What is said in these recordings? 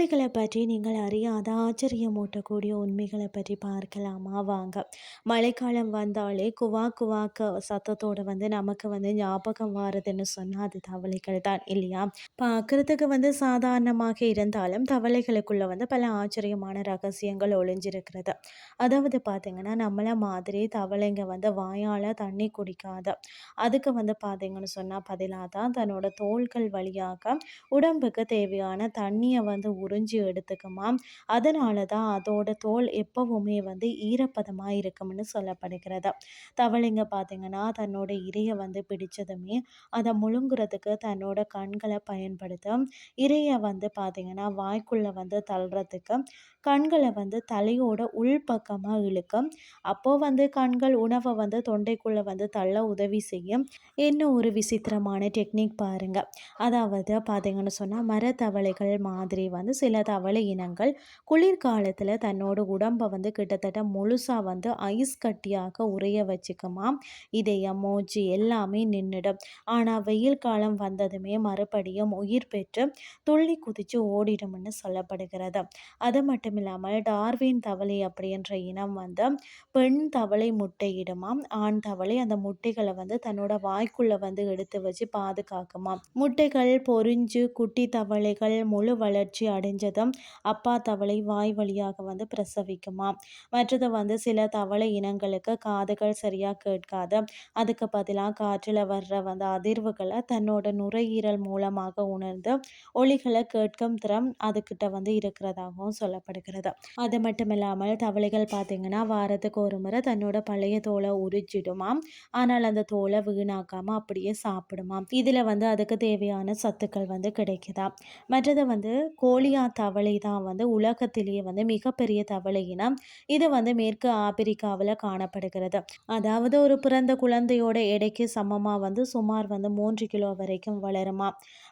பற்றி நீங்கள் அறியாத ஆச்சரியமூட்டக்கூடிய உண்மைகளை பற்றி பார்க்கலாமா? வாங்க. மழைக்காலம் வந்தாலே குவா குவாக்க சத்தத்தோடு வந்து நமக்கு வந்து ஞாபகம் வாருதுன்னு சொன்னால் அது தவளைகள் தான் இல்லையா? பார்க்குறதுக்கு வந்து சாதாரணமாக இருந்தாலும் தவளைகளுக்குள்ளே வந்து பல ஆச்சரியமான ரகசியங்கள் ஒளிஞ்சிருக்கிறது. அதாவது பார்த்திங்கன்னா நம்மளை மாதிரி தவளைங்க வந்து வாயால் தண்ணி குடிக்காத அதுக்கு வந்து பார்த்திங்கன்னு சொன்னால் பதிலாக தான் தன்னோட தோள்கள் வழியாக உடம்புக்கு தேவையான தண்ணியை வந்து உறிஞ்சி எடுத்துக்குமா? அதனால தான் அதோட தோல் எப்பவுமே வந்து ஈரப்பதமாக இருக்கும்னு சொல்லப்படுகிறது. தவளைங்க பார்த்திங்கன்னா தன்னோட இரையை வந்து பிடிச்சதுமே அதை முழுங்குறதுக்கு தன்னோட கண்களை பயன்படுத்தும் இரையை வந்து பார்த்திங்கன்னா வாய்க்குள்ளே வந்து தள்ளுறதுக்கு கண்களை வந்து தலையோட உள்பக்கமாக இழுக்கும் அப்போது வந்து கண்கள் உணவை வந்து தொண்டைக்குள்ளே வந்து தள்ள உதவி செய்யும். இன்னும் ஒரு விசித்திரமான டெக்னிக் பாருங்கள் அதாவது பார்த்திங்கன்னு சொன்னால் மரத்தவளைகள் மாதிரி வந்து சில தவளை இனங்கள் குளிர்காலத்தில் தன்னோட உடம்பை வந்து கிட்டத்தட்ட முழுசாக வந்து ஐஸ் கட்டியாக உறைய வச்சுக்குமா இதயம் மூச்சு எல்லாமே நின்றுடும் ஆனால் வெயில் காலம் வந்ததுமே மறுபடியும் உயிர் பெற்று துள்ளி குதித்து ஓடிடும்னு சொல்லப்படுகிறது. அது மட்டும் இல்லாமல் டார்வின் தவளை அப்படின்ற இனம் வந்து பெண் தவளை முட்டையிடுமாம். ஆண் தவளை அந்த முட்டைகளை வந்து தன்னோட வாய்க்குள்ளே வந்து எடுத்து வச்சு பாதுகாக்குமா முட்டைகள் பொறிஞ்சு குட்டி தவளைகள் முழு வளர்ச்சி அடைஞ்சதும் அப்பா தவளை வாய் வழியாக வந்து பிரசவிக்குமா? மற்றது வந்து சில தவளை இனங்களுக்கு காதுகள் சரியாக கேட்காது. அதுக்கு பதிலாக காற்றில் வர்ற வந்து அதிர்வுகளை தன்னோட நுரையீரல் மூலமாக உணர்ந்து ஒளிகளை கேட்கும் திறம் அதுக்கிட்ட வந்து இருக்கிறதாகவும் சொல்லப்படுகிறது. அது மட்டும் இல்லாமல் தவளைகள் பார்த்தீங்கன்னா வாரத்துக்கு ஒரு முறை தன்னோட பழைய தோலை உரிச்சிடுமாம் ஆனால் அந்த தோலை வீணாக்காமல் அப்படியே சாப்பிடுமாம் இதில் வந்து அதுக்கு தேவையான சத்துக்கள் வந்து கிடைக்குதா? மற்றது வந்து கோழி கோழியா தவளை தான் வந்து உலகத்திலேயே வந்து மிகப்பெரிய தவளை இனம். இது வந்து மேற்கு ஆப்பிரிக்காவில் காணப்படுகிறது. அதாவது ஒரு பிறந்த குழந்தையோட எடைக்கு சமமாக வந்து சுமார் வந்து மூன்று கிலோ வரைக்கும் வளருமா?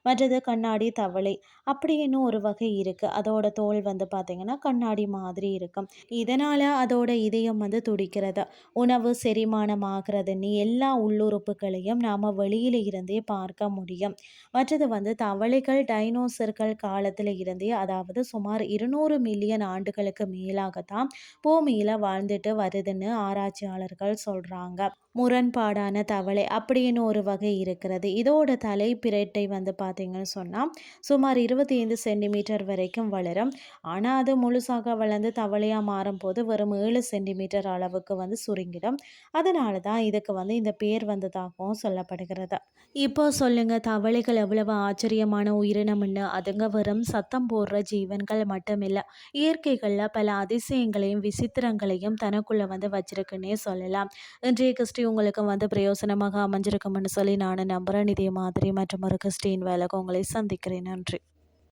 மற்றது கண்ணாடி தவளை அப்படின்னு ஒரு வகை இருக்குது அதோட தோல் வந்து பார்த்திங்கன்னா கண்ணாடி மாதிரி இருக்கும். இதனால் அதோட இதயம் வந்து துடிக்கிறது. உணவு செரிமானம் ஆகிறதுன்னு எல்லா உள்ளுறுப்புகளையும் நாம் வெளியில் இருந்தே பார்க்க முடியும். மற்றது வந்து தவளைகள் டைனோசர்கள் காலத்தில் இருந்தே அதாவது சுமார் இருநூறு மில்லியன் ஆண்டுகளுக்கு மேலாகத்தான் பூமியில் வாழ்ந்துட்டு வருதுன்னு ஆராய்ச்சியாளர்கள் சொல்கிறாங்க முரண்பாடான தவளை அப்படின்னு ஒரு வகை இருக்கிறது. இதோட தலை பிரட்டை வந்து பார்த்திங்கன்னு சொன்னால் சுமார் இருபத்தி ஐந்து சென்டிமீட்டர் வரைக்கும் வளரும். ஆனால் அது முழுசாக வளர்ந்து தவளையாக மாறும்போது வெறும் ஏழு சென்டிமீட்டர் அளவுக்கு வந்து சுருங்கிடும். அதனால தான் இதுக்கு வந்து இந்த பேர் வந்ததாகவும் சொல்லப்படுகிறது. இப்போ சொல்லுங்கள் தவளைகள் எவ்வளவு ஆச்சரியமான உயிரினம்னு. அதுங்க வெறும் சத்தம் போடுற ஜீவன்கள் மட்டுமில்லை. இயற்கைகளில் பல அதிசயங்களையும் விசித்திரங்களையும் தனக்குள்ளே வந்து வச்சிருக்குன்னே சொல்லலாம். இன்றைய கிறிஸ்டி உங்களுக்கு வந்து பிரயோசனமாக அமைஞ்சிருக்கும்னு சொல்லி நான் நம்புகிறேன் இதே மாதிரி மற்றும் ஒரு கிறிஸ்டின் வேலைக்கு உங்களை சந்திக்கிறேன். நன்றி.